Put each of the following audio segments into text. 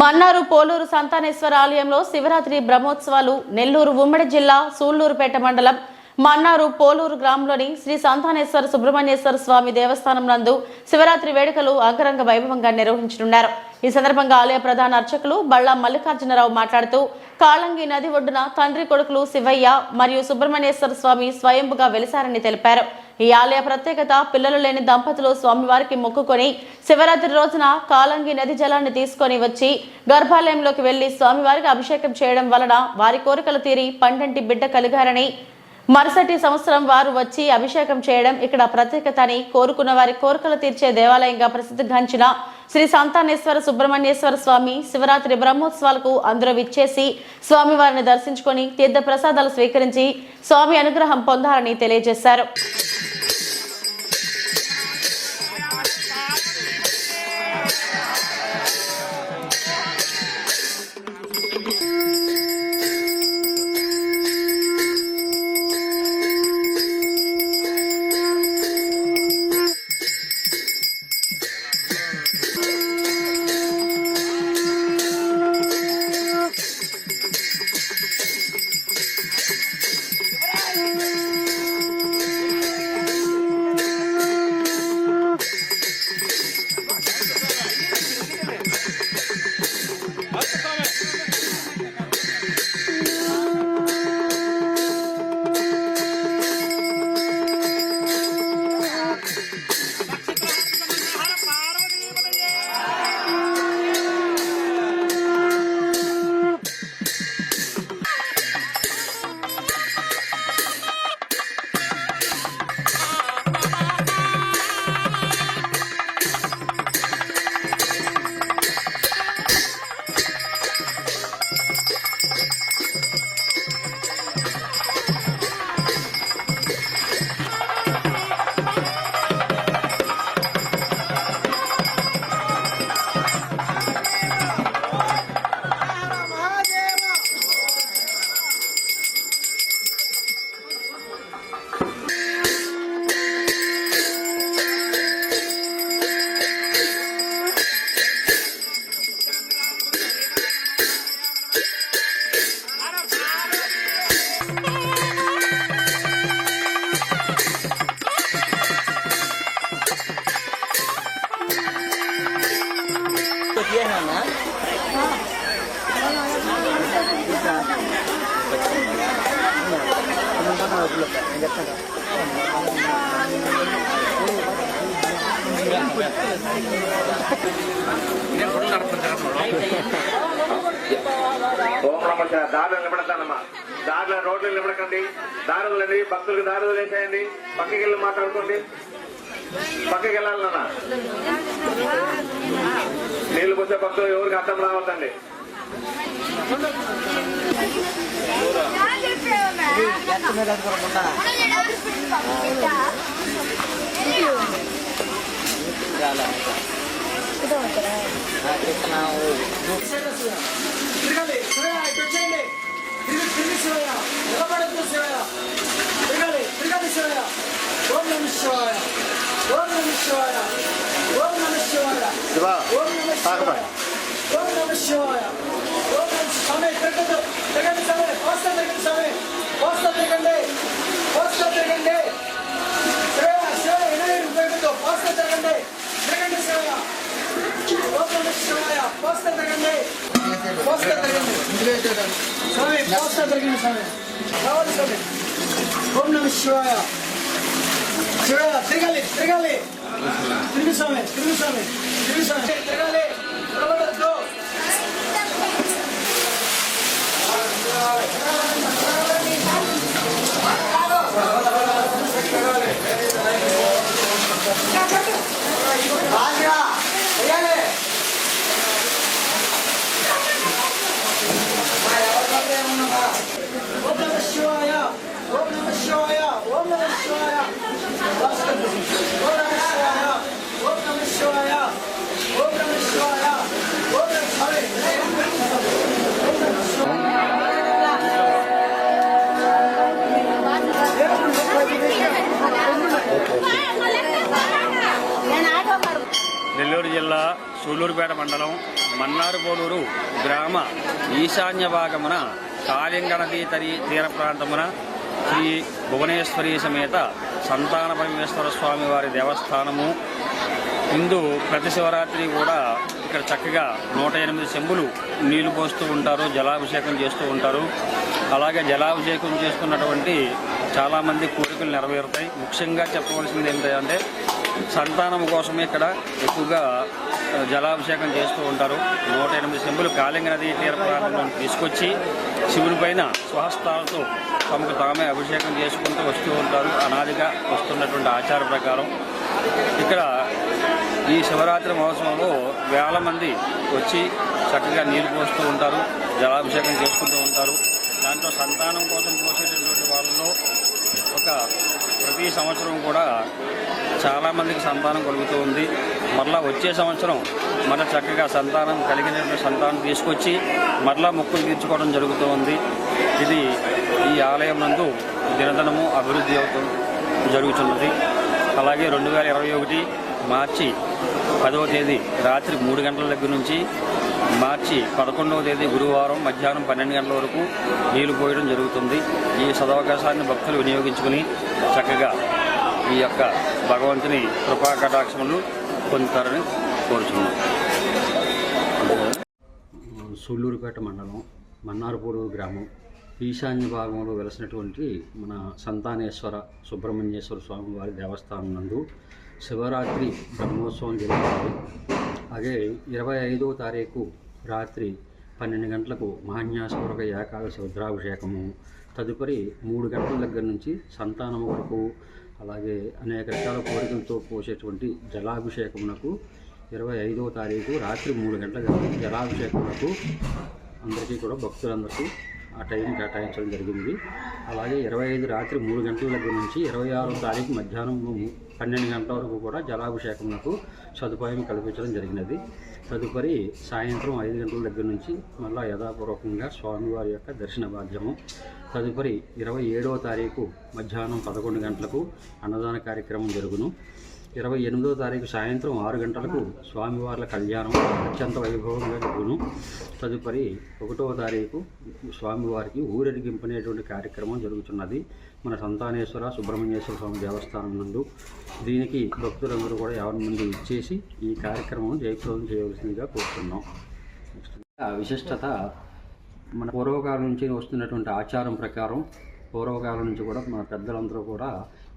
మన్నారు పోలూరు సంతానేశ్వర ఆలయంలో శివరాత్రి బ్రహ్మోత్సవాలు నెల్లూరు ఉమ్మడి జిల్లా సూళ్ళూరుపేట మండలం మన్నారు పోలూరు గ్రామంలోని శ్రీ సంతానేశ్వర సుబ్రహ్మణ్యేశ్వర స్వామి దేవస్థానం నందు శివరాత్రి వేడుకలు అంగరంగ వైభవంగా నిర్వహించనున్నారు. ఈ సందర్భంగా ఆలయ ప్రధాన అర్చకులు బళ్ళా మల్లికార్జునరావు మాట్లాడుతూ కాళంగి నది ఒడ్డున తండ్రి కొడుకులు శివయ్య మరియు సుబ్రహ్మణ్యేశ్వర స్వామి స్వయంపుగా వెలిశారని తెలిపారు. ఈ ఆలయ ప్రత్యేకత పిల్లలు లేని దంపతులు స్వామివారికి మొక్కుకొని శివరాత్రి రోజున కాలంగి నది జలాన్ని తీసుకొని వచ్చి గర్భాలయంలోకి వెళ్ళి స్వామివారికి అభిషేకం చేయడం వలన వారి కోరికలు తీరి పండంటి బిడ్డ కలిగారని మరుసటి సంవత్సరం వారు వచ్చి అభిషేకం చేయడం ఇక్కడ ప్రత్యేకత అని కోరుకున్న వారి కోరికలు తీర్చే దేవాలయంగా ప్రసిద్ధిగాంచిన శ్రీ సంతానేశ్వర సుబ్రహ్మణ్యేశ్వర స్వామి శివరాత్రి బ్రహ్మోత్సవాలకు అందరూ విచ్చేసి స్వామివారిని దర్శించుకొని తీర్థ ప్రసాదాలు స్వీకరించి స్వామి అనుగ్రహం పొందాలని తెలియజేశారు. ఓం నమ శివాయ. దారులు నిలబడతానమ్మా దారిలో రోడ్లు నిలబడకండి దారులండి భక్తులకు దారులు వేసేయండి పక్కకి వెళ్ళి మాట్లాడుకోండి పక్కకి వెళ్ళాలన్నా నీళ్ళు పోసే భక్తులు ఎవరికి అర్థం రావద్దండి. తిరగాలి శివయ్య తిరిగి శివయ్య నిలబడద్దు శివయ్య తిరగాలి తిరగాలి శివయ్య. ఓం నమ శివాయ ఓం నమ శివాయ నమ శివాయ ఓం నమ శివాయ ఓం నమ స్వామి తిరగదు తిరగండి స్వామి పోస్తా తిరగండి స్వామి పోస్తా తిరగండి పోస్తా తిరగండి శివయ్య శివయ్య ఎనభై రూపాయలతో పోస్తా తిరగండి తిరగండి శివయ్య ఓం నమ శివాయ పోస్తా తిరగండి పోస్తా తిరగండి రావాలి ఓం నమ శివాయ తిరగాలి తిరగాలి తిరుగు స్వామి తిరుగు స్వామి తిరుగు స్వామి తిరగాలి నిలబడొద్దు. ఆగ్రా, వెయ్యాలి. ఓం నమ శివాయ ఓం నమ శివాయ ఓం నమ శివాయ ఓం నమ శివాయ ఓం నమ శివాయ ఓం నమ శివాయ ఓం నమ శివాయ నెల్లూరు జిల్లా సూలూరుపేట మండలం మన్నారుపోలూరు గ్రామ ఈశాన్య భాగమున కాళింగ తరి తీర ప్రాంతమున శ్రీ భువనేశ్వరి సమేత సంతాన పరమేశ్వర స్వామి వారి దేవస్థానము హిందూ ప్రతి శివరాత్రి కూడా ఇక్కడ చక్కగా నూట ఎనిమిది చెంబులు నీళ్ళు పోస్తూ ఉంటారు జలాభిషేకం చేస్తూ ఉంటారు. అలాగే జలాభిషేకం చేస్తున్నటువంటి చాలామంది కోరికలు నెరవేరుతాయి. ముఖ్యంగా చెప్పవలసింది ఏంటంటే సంతానం కోసమే ఇక్కడ ఎక్కువగా జలాభిషేకం చేస్తూ ఉంటారు. నూట ఎనిమిది చెంబులు కాళింగ నది తీర ప్రాంతంలో తీసుకొచ్చి శివుని పైన స్వహస్తాలతో తమకు తామే అభిషేకం చేసుకుంటూ వస్తూ ఉంటారు. అనాదిగా వస్తున్నటువంటి ఆచార ప్రకారం ఇక్కడ ఈ శివరాత్రి మహోత్సవంలో వేల మంది వచ్చి చక్కగా నీరు పోస్తూ ఉంటారు జలాభిషేకం చేసుకుంటూ ఉంటారు. దాంట్లో సంతానం కోసం పోసేటటువంటి వాళ్ళలో ఒక ప్రతి సంవత్సరం కూడా చాలామందికి సంతానం కలుగుతూ ఉంది. మరలా వచ్చే సంవత్సరం మన చక్కగా సంతానం కలిగినటువంటి సంతానం తీసుకొచ్చి మరలా మొక్కులు తీర్చుకోవడం జరుగుతూ ఉంది. ఇది ఈ ఆలయం నందు దినదనము అభివృద్ధి అవుతూ జరుగుతున్నది. అలాగే రెండు వేల ఇరవై ఒకటి మార్చి పదవ తేదీ రాత్రి మూడు గంటల దగ్గర నుంచి మార్చి పదకొండవ తేదీ గురువారం మధ్యాహ్నం పన్నెండు గంటల వరకు నీళ్ళు పోయడం జరుగుతుంది. ఈ సదవకాశాన్ని భక్తులు వినియోగించుకుని చక్కగా ఈ యొక్క భగవంతుని కృపా కటాక్షములు పొందుతారని కోరుచున్నాం. సూళ్ళూరుపేట మండలం మన్నారపూడు గ్రామం. ఈశాన్య భాగంలో వెలసినటువంటి మన సంతానేశ్వర సుబ్రహ్మణ్యేశ్వర స్వామి వారి దేవస్థానం నందు శివరాత్రి బ్రహ్మోత్సవం జరుగుతుంది. అలాగే ఇరవై ఐదవ తారీఖు రాత్రి పన్నెండు గంటలకు మహాన్యాసపూర్వక ఏకాదశి రుద్రాభిషేకము. తదుపరి మూడు గంటల దగ్గర నుంచి సంతానం వరకు అలాగే అనేక రకాల కోరికలతో పోసేటువంటి జలాభిషేకమునకు ఇరవై ఐదవ తారీఖు రాత్రి మూడు గంటల జలాభిషేకమునకు అందరికీ కూడా భక్తులందరికీ ఆ టైం కేటాయించడం జరిగింది. అలాగే ఇరవై ఐదు రాత్రి మూడు గంటల దగ్గర నుంచి ఇరవై ఆరో తారీఖు మధ్యాహ్నం పన్నెండు గంటల వరకు కూడా జలాభిషేకమునకు సదుపాయం కల్పించడం జరిగినది. తదుపరి సాయంత్రం ఐదు గంటల దగ్గర నుంచి మళ్ళా యథాపూర్వకంగా స్వామివారి యొక్క దర్శన బాధ్యము తదుపరి ఇరవై ఏడవ తారీఖు మధ్యాహ్నం పదకొండు గంటలకు అన్నదాన కార్యక్రమం జరుగును. ఇరవై ఎనిమిదవ తారీఖు సాయంత్రం ఆరు గంటలకు స్వామివార్ల కళ్యాణం అత్యంత వైభవంగా జరుగును తదుపరి ఒకటవ తారీఖు స్వామివారికి ఊరేగింపనేటువంటి కార్యక్రమం జరుగుతున్నది. మన సంతానేశ్వర సుబ్రహ్మణ్యేశ్వర స్వామి దేవస్థానం నందు. దీనికి భక్తులందరూ కూడా ఎవరి ముందు ఇచ్చేసి ఈ కార్యక్రమం జయప్రదం చేయవలసిందిగా కోరుతున్నాం. విశిష్టత మన పూర్వకాలం నుంచి వస్తున్నటువంటి ఆచారం ప్రకారం పూర్వకాలం నుంచి కూడా మన పెద్దలందరూ కూడా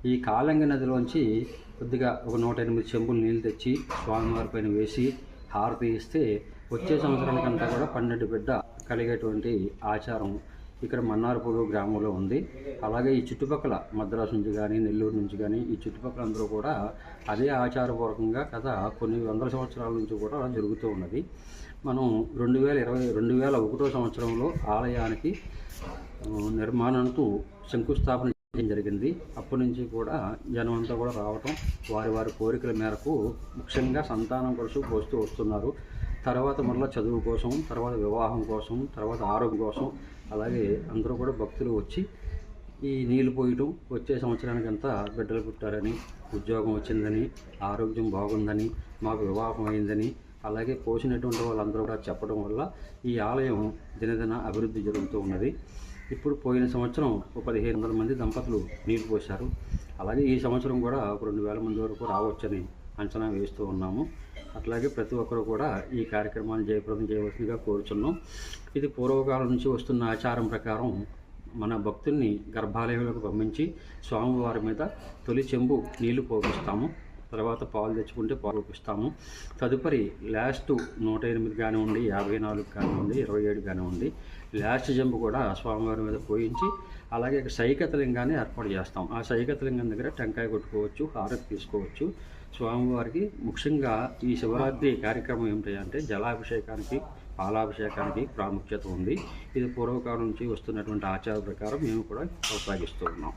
ఈ కాలంగి నదిలోంచి కొద్దిగా ఒక నూట ఎనిమిది చెంబులు నీళ్ళు తెచ్చి స్వామివారి పైన వేసి హారతి ఇస్తే వచ్చే సంవత్సరానికంతా కూడా పన్నెండు బిడ్డ కలిగేటువంటి ఆచారం ఇక్కడ మన్నారపూడి గ్రామంలో ఉంది. అలాగే ఈ చుట్టుపక్కల మద్రాసు నుంచి కానీ నెల్లూరు నుంచి కానీ ఈ చుట్టుపక్కల అందరూ కూడా అదే ఆచారపూర్వకంగా కథ కొన్ని వందల సంవత్సరాల నుంచి కూడా జరుగుతూ ఉన్నది. మనం రెండు వేల ఇరవై రెండు వేల ఒకటో సంవత్సరంలో ఆలయానికి నిర్మాణంతో శంకుస్థాపన చేయడం జరిగింది. అప్పటి నుంచి కూడా జనం అంతా కూడా రావటం వారి వారి కోరికల మేరకు ముఖ్యంగా సంతానం కోసం పోస్తూ వస్తున్నారు. తర్వాత మళ్ళీ చదువు కోసం తర్వాత వివాహం కోసం తర్వాత ఆరోగ్యం కోసం అలాగే అందరూ కూడా భక్తులు వచ్చి ఈ నీళ్ళు పోయటం వచ్చే సంవత్సరానికి అంతా బిడ్డలు పుట్టారని ఉద్యోగం వచ్చిందని ఆరోగ్యం బాగుందని మాకు వివాహం అయిందని అలాగే పోసినటువంటి వాళ్ళందరూ కూడా చెప్పడం వల్ల ఈ ఆలయం దినదిన అభివృద్ధి జరుగుతూ ఉన్నది. ఇప్పుడు పోయిన సంవత్సరం ఒక పదిహేను వందల మంది దంపతులు నీళ్ళు పోశారు. అలాగే ఈ సంవత్సరం కూడా ఒక రెండు వేల మంది వరకు రావచ్చని అంచనా వేస్తూ ఉన్నాము. అట్లాగే ప్రతి ఒక్కరు కూడా ఈ కార్యక్రమాన్ని జయప్రదం చేయవలసిందిగా కోరుచున్నాం. ఇది పూర్వకాలం నుంచి వస్తున్న ఆచారం ప్రకారం మన భక్తుల్ని గర్భాలయంలోకి పంపించి స్వామివారి మీద తొలి చెంబు నీళ్ళు పోపిస్తాము. తర్వాత పాలు తెచ్చుకుంటే పాలు పోపిస్తాము. తదుపరి లాస్ట్ నూట ఎనిమిది కానివ్వండి యాభై నాలుగు కానివ్వండి ఇరవై ఏడు కానివ్వండి లాస్ట్ జంపు కూడా స్వామివారి మీద పోయించి అలాగే ఇక్కడ సైకత లింగాన్ని ఏర్పాటు చేస్తాం. ఆ సైకత లింగం దగ్గర టెంకాయ కొట్టుకోవచ్చు హారతి తీసుకోవచ్చు. స్వామివారికి ముఖ్యంగా ఈ శివరాత్రి కార్యక్రమం ఏమిటి అంటే జలాభిషేకానికి పాలాభిషేకానికి ప్రాముఖ్యత ఉంది. ఇది పూర్వకాలం నుంచి వస్తున్నటువంటి ఆచార ప్రకారం మేము కూడా కొనసాగిస్తూ ఉన్నాం.